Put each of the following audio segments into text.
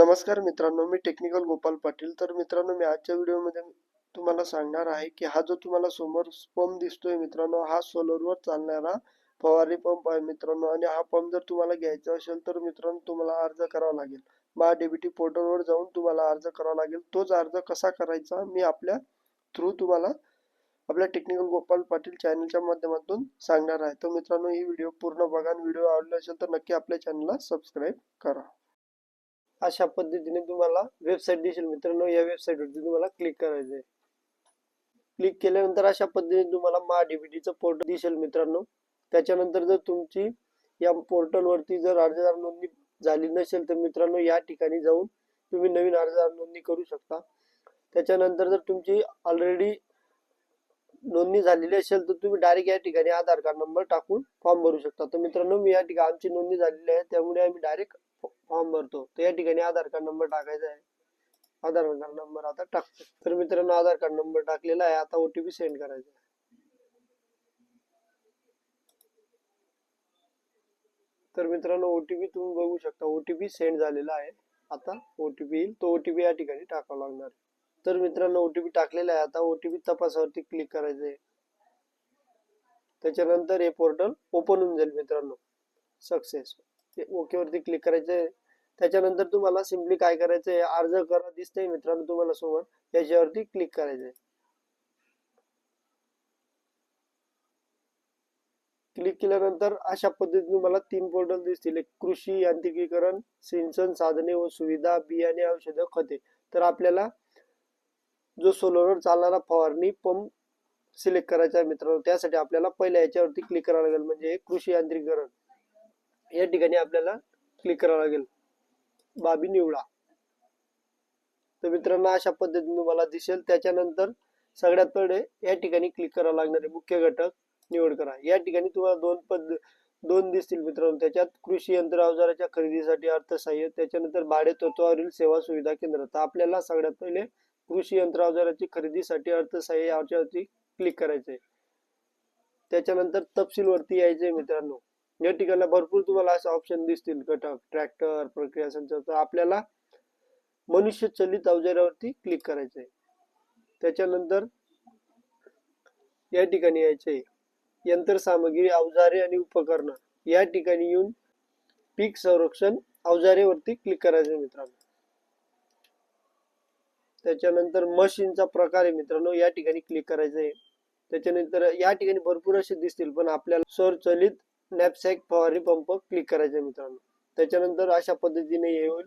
नमस्कार मित्रांनो मी टेक्निकल गोपाल पाटील. तर मित्रांनो मी आजच्या व्हिडिओमध्ये तुम्हाला सांगणार आहे की हा जो तुम्हाला समोर पंप दिसतोय मित्रांनो हा सोलरवर चालणारा फवारणी पंप आहे मित्रांनो. आणि हा पंप जर तुम्हाला घ्यायचा असेल तर मित्रांनो तुम्हाला अर्ज करावा लागेल. महा डीबीटी पोर्टलवर जाऊन तुम्हाला अर्ज करावा लागेल. तोच अर्ज कसा करायचा मी आपल्या थ्रू तुम्हाला आपल्या टेक्निकल गोपाल पाटील चॅनलच्या माध्यमातून सांगणार आहे. तर मित्रांनो ही व्हिडिओ पूर्ण बघा व्हिडिओ आवडला असेल तर नक्की आपल्या चॅनलला सबस्क्राईब करा. अशा पद्धतीने तुम्हाला वेबसाईट दिसेल मित्रांनो. या वेबसाईटवरती तुम्हाला क्लिक करायचं आहे क्लिक केल्यानंतर अशा पद्धतीने तुम्हाला मा डीबीटीचं पोर्टल दिसेल मित्रांनो. त्याच्यानंतर जर तुमची या पोर्टलवरती जर अर्जदार नोंदणी झाली नसेल तर मित्रांनो या ठिकाणी जाऊन तुम्ही नवीन अर्जदार नोंदणी करू शकता. त्याच्यानंतर जर तुमची ऑलरेडी नोंदणी झालेली असेल तर तुम्ही डायरेक्ट या ठिकाणी आधार कार्ड नंबर टाकून फॉर्म भरू शकता. तर मित्रांनो मी या ठिकाणी आमची नोंदणी झालेली आहे. त्यामुळे आम्ही डायरेक्ट फॉर्म भरतो. तर या ठिकाणी आधार कार्ड नंबर टाकायचा आहे. आधार कार्ड नंबर आता टाकतो तर मित्रांनो आधार कार्ड नंबर टाकलेला आहे. आता ओटीपी सेंड करायचा आहे. तर मित्रांनो ओटीपी तुम्ही बघू शकता. ओटीपी सेंड झालेला आहे. आता ओटीपी येईल. तो ओटीपी या ठिकाणी टाकावा लागणार तर मित्रांनो ओटीपी टाकलेला आहे. आता ओटीपी तपासावरती क्लिक करायचं आहे. त्याच्यानंतर हे पोर्टल ओपन होऊन जाईल मित्रांनो. सक्सेस ओके वरती क्लिक करायचं आहे. त्याच्यानंतर तुम्हाला सिम्पली काय करायचं आहे अर्ज करा दिसतंय मित्रांनो तुम्हाला समोर याच्यावरती क्लिक करायचं आहे क्लिक केल्यानंतर अशा पद्धतीने तुम्हाला तीन पोर्टल दिसतील. एक कृषी यांत्रिकीकरण सिंचन साधने व सुविधा बियाणे औषधं खते. तर आपल्याला जो सोलरवर चालणारा फवारणी पंप सिलेक्ट करायचा आहे मित्रांनो त्यासाठी आपल्याला पहिल्या याच्यावरती क्लिक करावं लागेल. म्हणजे कृषी यांत्रिकीकरण. या ठिकाणी आपल्याला क्लिक करावं लागेल. बाबी निवडा. तर मित्रांनो अशा पद्धतीने तुम्हाला दिसेल. त्याच्यानंतर सगळ्यात पहिले या ठिकाणी क्लिक करावं लागणारे मुख्य घटक निवड करा. या ठिकाणी तुम्हाला दोन पद दोन दिसतील मित्रांनो. त्याच्यात कृषी यंत्र अवजाराच्या खरेदीसाठी अर्थसहाय्य त्याच्यानंतर भाडे तत्वावरील सेवा सुविधा केंद्र. तर आपल्याला सगळ्यात पहिले कृषी यंत्र अवजाराची खरेदीसाठी अर्थसहाय्य याच्यावरती क्लिक करायचंय. त्याच्यानंतर तपशील वरती यायचंय मित्रांनो. या ठिकाणी भरपूर तुम्हाला असे ऑप्शन दिसतील. घटक ट्रॅक्टर प्रक्रिया संच तर आपल्याला मनुष्य चलित अवजारावरती क्लिक करायचंय. त्याच्यानंतर या ठिकाणी यायचंय. यंत्रसामग्री अवजारे आणि उपकरण या ठिकाणी येऊन पीक संरक्षण अवजारेवरती क्लिक करायचे मित्रांनो. त्याच्यानंतर मशीनचा प्रकार आहे मित्रांनो या ठिकाणी क्लिक करायचं आहे त्याच्यानंतर या ठिकाणी भरपूर असे दिसतील पण आपल्याला स्वरचलित नॅपसॅक फवारणी पंप क्लिक करायचा आहे मित्रांनो. त्याच्यानंतर अशा पद्धतीने हे होईल.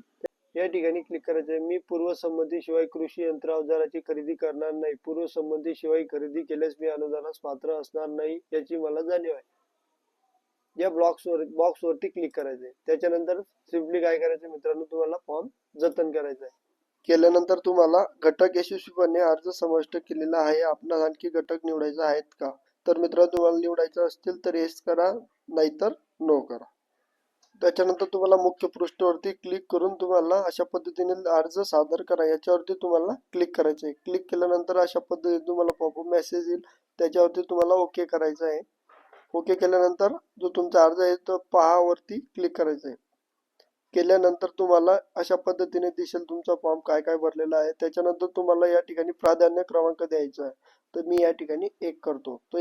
या ठिकाणी क्लिक करायचं आहे मी पूर्वसंमतीशिवाय कृषी यंत्र अवजाराची खरेदी करणार नाही. पूर्वसंमतीशिवाय खरेदी केल्यास मी अनुदानास पात्र असणार नाही याची मला जाणीव आहे. या ब्लॉक्सवर बॉक्सवरती क्लिक करायचंय. त्याच्यानंतर सिम्पली काय करायचं मित्रांनो तुम्हाला फॉर्म जतन करायचा आहे केल्यानंतर तुम्हाला घटक यशस्वीपणे अर्ज समाविष्ट केलेला आहे. आपणास आणखी घटक निवडायचा आहेत का? तर मित्रांनो तुम्हाला निवडायचं असतील तर येस करा नाहीतर नो करा. त्याच्यानंतर तुम्हाला मुख्य पृष्ठावरती क्लिक करून तुम्हाला अशा पद्धतीने अर्ज सादर करा. याच्यावरती तुम्हाला क्लिक करायचं आहे. क्लिक केल्यानंतर अशा पद्धतीने तुम्हाला पॉपअप मेसेज येईल. त्याच्यावरती तुम्हाला ओके करायचं आहे. ओके केल्यानंतर जो तुमचा अर्ज आहे तो पहावरती क्लिक करायचा आहे. केल्यानंतर तुम्हाला अशा पद्धतीने दिसेल तुमचा फॉर्म काय काय भरलेला आहे. त्याच्यानंतर तुम्हाला या ठिकाणी प्राधान्य क्रमांक द्यायचा आहे. तर मी या ठिकाणी एक करतो. तो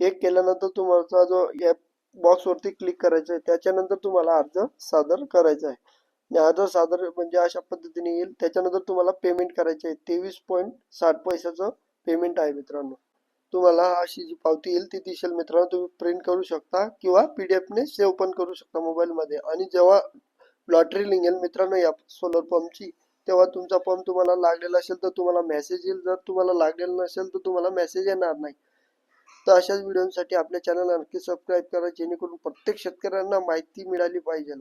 एक केल्यानंतर तुमचा जो या बॉक्स वरती क्लिक करायचं आहे त्याच्यानंतर तुम्हाला अर्ज सादर करायचा आहे. अर्ज सादर म्हणजे अशा पद्धतीने येईल. त्याच्यानंतर तुम्हाला पेमेंट करायचे आहे. तेवीस पॉईंट साठ पैशाचं पेमेंट आहे मित्रांनो. तुम्हाला अशी जी पावती येईल ती दिसेल मित्रांनो. तुम्ही प्रिंट करू शकता किंवा पीडीएफ ने सेव्ह पण करू शकता मोबाईलमध्ये आणि जेव्हा लॉटरी लिंगेल मित्रांनो या सोलर पंपची तेव्हा तुमचा पंप तुम्हाला लागलेला असेल तर तुम्हाला मेसेज येईल. जर तुम्हाला लागलेला नसेल तर तुम्हाला मेसेज येणार नाही. तर अशाच व्हिडिओसाठी आपल्या चॅनल नक्की सबस्क्राईब करा जेणेकरून प्रत्येक शेतकऱ्यांना माहिती मिळाली पाहिजे.